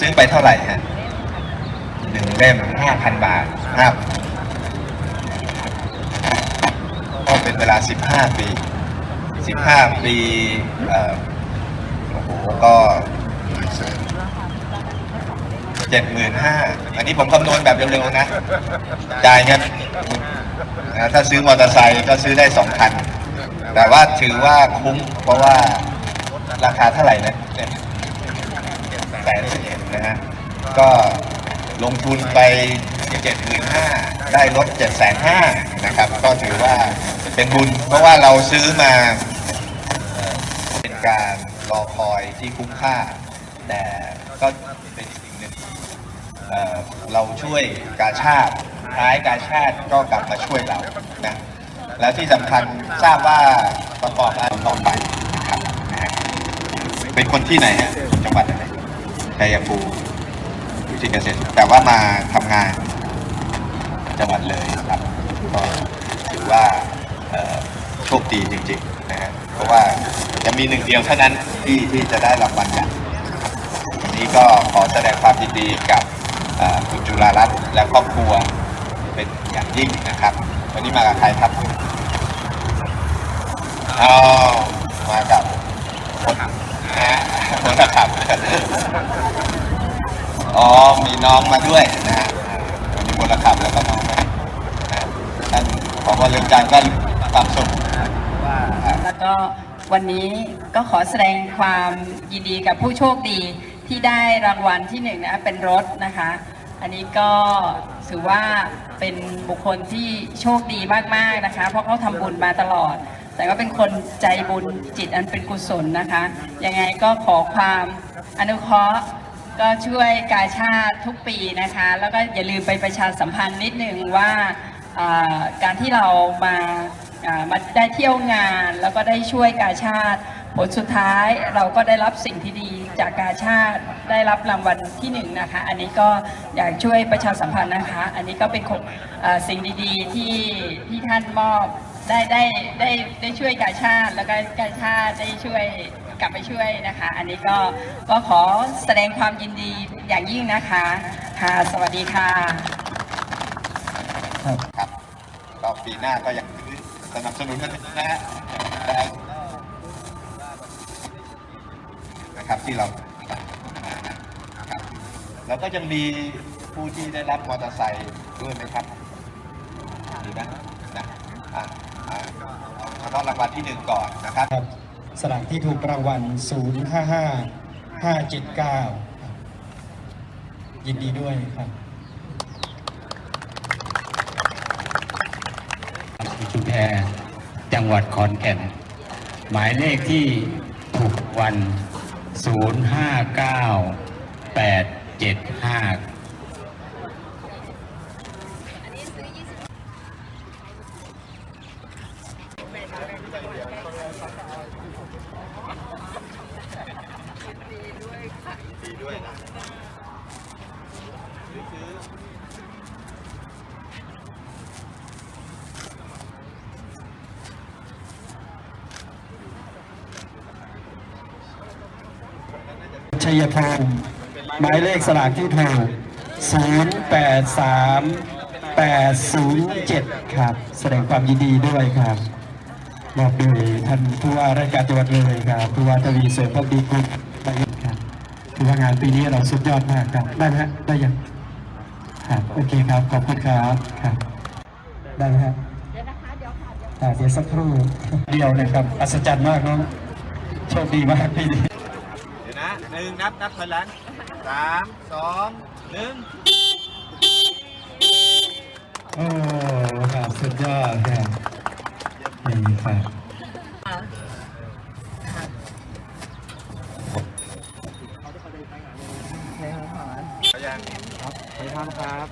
ซื้อไปเท่าไหร่ฮะหนึ่งเล่มห้าพันบาทครับก็เป็นเวลาสิบห้าปีสิบห้าปีอ่อโอ้โหก็เจ็ดหมื่นห้าอันนี้ผมคำนวณแบบเร็วๆนะ จ่ายเงินนะถ้าซื้อมอเตอร์ไซค์ก็ซื้อได้สองคัน แต่ว่าถือว่าคุ้มเพราะว่าราคาเท่าไหร่นะ แสนเอ็ดนะฮะ ก็ลงทุนไปเจ็ดหมื่นห้าได้รถเจ็ดแสนห้านะครับ ก็ถือว่าเป็นบุญ เพราะว่าเราซื้อมาเป็นการรอคอยที่คุ้มค่า แต่ก็เป็นสิ่งหนึ่งเเราช่วยกาชาติท้ายกาชาติก็กลับมาช่วยเรานะแล้วที่สำคัญทราบว่าประกอบอาชีพต่อไปนะครับนะฮะเป็นคนที่ไหนฮะจังหวัดอะไร ชัยภูมิอยู่ที่เกษตร แต่ว่ามาทำงานจังหวัดเลยครับก็ถือว่าโชคดีจริงๆนะฮะเพราะว่าจะมีหนึ่งเดียวเท่านั้นที่ที่จะได้รางวัลใหญ่วันนี้ก็ขอแสดงความยินดีกับคุณจุฬารัตน์และครอบครัวเป็นอย่างยิ่งนะครับ วันนี้มากับใครครับอ๋อมากับคนขับนะฮะคนขับ อ๋อมีน้องมาด้วยนะฮะวันนี้คนขับแล้วก็น้องมานะท่านผอเรือนจำก็ความสุขแล้วก็วันนี้ก็ขอแสดงความยินดีกับผู้โชคดีที่ได้รางวัลที่หนึ่งนะเป็นรถนะคะ อันนี้ก็ถือว่าเป็นบุคคลที่โชคดีมากๆนะคะ เพราะเขาทำบุญมาตลอด แต่ก็เป็นคนใจบุญจิตอันเป็นกุศลนะคะ ยังไงก็ขอความอนุเคราะห์ ก็ช่วยกาชาติทุกปีนะคะ แล้วก็อย่าลืมไปประชาสัมพันธ์นิดนึงว่าการที่เรามาามาได้เที่ยวงาน แล้วก็ได้ช่วยกาชาติ ผลสุดท้ายเราก็ได้รับสิ่งที่ดีจากกาชาติได้รับรางวัลที่หนึ่งนะคะ อันนี้ก็อยากช่วยประชาสัมพันธ์นะคะ อันนี้ก็เป็นสิ่งดีๆที่ที่ท่านมอบ ได้ได้ได้ได้ช่วยกาชาติแล้วก็กาชาติได้ช่วยกลับไปช่วยนะคะ อันนี้ก็ก็ขอแสดงความยินดีอย่างยิ่งนะคะค่ะสวัสดีค่ะครับก็ปีหน้าก็ยังสนับสนุนกันนะฮะนะครับที่เราครับแล้วก็ยังมีผู้ที่ได้รับมอเตอร์ไซค์ด้วยไหมครับมีนะนะอะ ฉพาะรางวัลที่หนึ่งก่อนนะครับครับสลากที่ถูกรางวัล 055 579 ยินดีด้วยครับชุมแพจังหวัดขอนแก่น หมายเลขที่ถูกวัน ชัยภูมิหมายเลขสลากที่ถูก083807 ครับ แสดงความยินดีด้วยครับ มอบโดยท่านผู้ว่าราชการจังหวัดเลยครับผู้ว่าทวีเสริมพักดีกุลประยุทธ์ครับถือว่างานปีนี้เราสุดยอดมากครับได้ไหมฮะได้ยังครับโอเคครับขอบคุณครับครับได้ไหมครับเดี๋ยวนะคะเดี๋ยวค่ะเดี๋ยวสักครู่เดียวนะครับอัศจรรย์มากน้องโชคดีมากพี่เดี๋ยวนะหนึ่งนับนับถอยหลังสามสองหนึ่งโอ้ครับสุดยอดครับ นี่ครับพยางไปทำครับ